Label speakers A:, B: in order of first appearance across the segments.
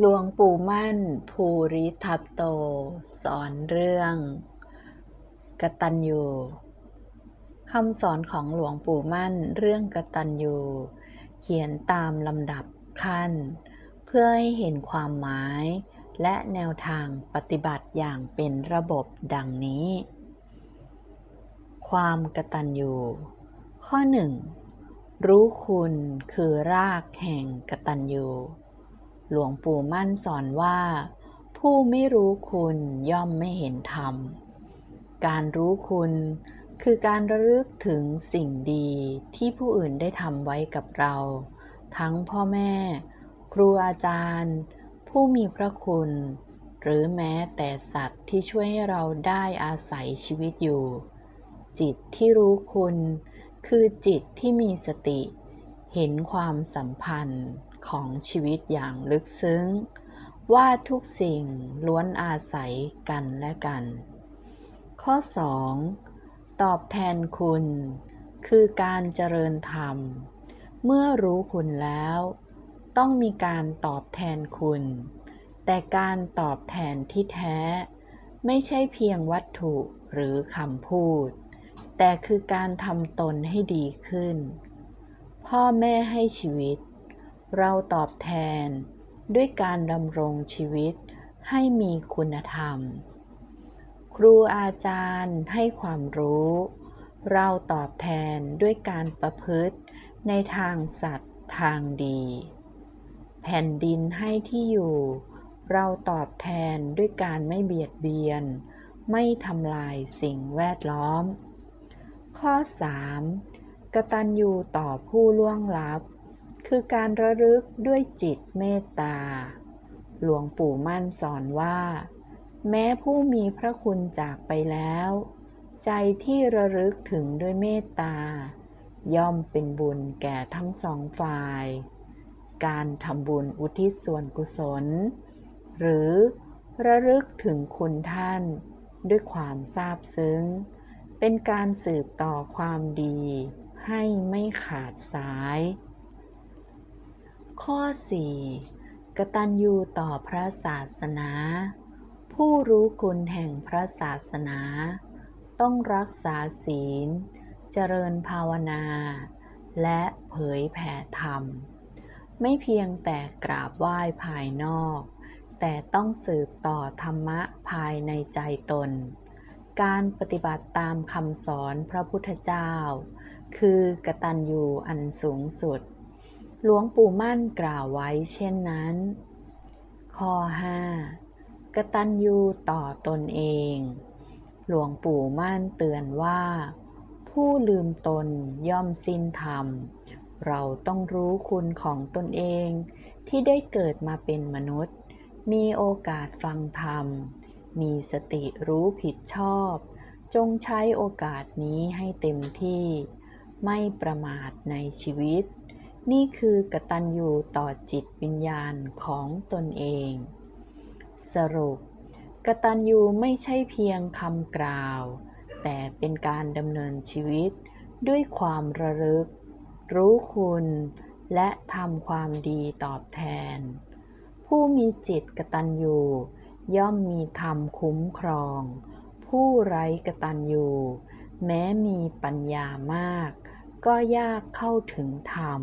A: หลวงปู่มั่น ภูริทัตโต สอนเรื่องกตัญญูคำสอนของหลวงปู่มั่นเรื่องกตัญญูเขียนตามลำดับขั้น เพื่อให้เห็นความหมาย และแนวทางปฏิบัติอย่างเป็นระบบดังนี้ ความกตัญญูข้อหนึ่งรู้คุณคือรากแห่งกตัญญู หลวงปู่มั่นสอนว่า ผู้ไม่รู้คุณย่อมไม่เห็นธรรม การรู้คุณคือการระลึกถึงสิ่งดีที่ผู้อื่นได้ทำไว้กับเรา ทั้งพ่อแม่ ครูอาจารย์ ผู้มีพระคุณ หรือแม้แต่สัตว์ที่ช่วยให้เราได้อาศัยชีวิตอยู่ จิตที่รู้คุณ คือจิตที่มีสติ เห็นความสัมพันธ์ ของชีวิตอย่างลึกซึ้ง ว่าทุกสิ่งล้วนอาศัยกันและกัน ข้อ 2. ตอบแทนคุณ คือการเจริญธรรม เมื่อรู้คุณแล้ว ต้องมีการตอบแทนคุณ แต่การตอบแทนที่แท้ ไม่ใช่เพียงวัตถุหรือคำพูด แต่คือการทำตนให้ดีขึ้น พ่อแม่ให้ชีวิต เราตอบแทนด้วยการดำรงชีวิตให้มีคุณธรรม ครูอาจารย์ให้ความรู้ เราตอบแทนด้วยการประพฤติในทางสัตว์ทางดี แผ่นดินให้ที่อยู่ เราตอบแทนด้วยการไม่เบียดเบียน ไม่ทำลายสิ่งแวดล้อม ข้อ 3. กตัญญูต่อผู้ล่วงลับ คือการระลึกด้วยจิตเมตตา หลวงปู่มั่นสอนว่า แม้ผู้มีพระคุณจากไปแล้ว ใจที่ระลึกถึงด้วยเมตตา ย่อมเป็นบุญแก่ทั้งสองฝ่าย การทำบุญอุทิศส่วนกุศล หรือระลึกถึงคุณท่านด้วยความซาบซึ้ง เป็นการสืบต่อความดีให้ไม่ขาดสาย ข้อ 4. กตัญญูต่อพระศาสนา ผู้รู้คุณแห่งพระศาสนา ต้องรักษาศีล เจริญภาวนา และเผยแผ่ธรรม ไม่เพียงแต่กราบไหว้ภายนอก แต่ต้องสืบต่อธรรมะภายในใจตน การปฏิบัติตามคำสอนพระพุทธเจ้า คือกตัญญูอันสูงสุด หลวงปู่มั่นกล่าวไว้เช่นนั้น ข้อ 5. กตัญญูต่อตนเอง หลวงปู่มั่นเตือนว่า ผู้ลืมตนย่อมสิ้นธรรม เราต้องรู้คุณของตนเองที่ได้เกิดมาเป็นมนุษย์ มีโอกาสฟังธรรม มีสติรู้ผิดชอบ จงใช้โอกาสนี้ให้เต็มที่ ไม่ประมาทในชีวิต นี่คือกตัญญูต่อจิตวิญญาณของตนเอง สรุป กตัญญูไม่ใช่เพียงคำกล่าว แต่เป็นการดำเนินชีวิตด้วยความระลึก รู้คุณ และทำความดีตอบแทน ผู้มีจิตกตัญญูย่อมมีธรรมคุ้มครอง ผู้ไร้กตัญญูแม้มีปัญญามาก ก็ยากเข้าถึงธรรม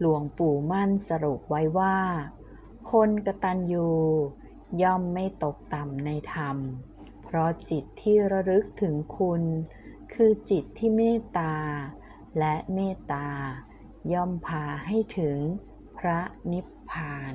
A: หลวงปู่มั่นสรุปไว้ว่า คนกตัญญูย่อมไม่ตกต่ำในธรรม เพราะจิตที่ระลึกถึงคุณ คือจิตที่เมตตา และเมตตา ย่อมพาให้ถึงพระนิพพาน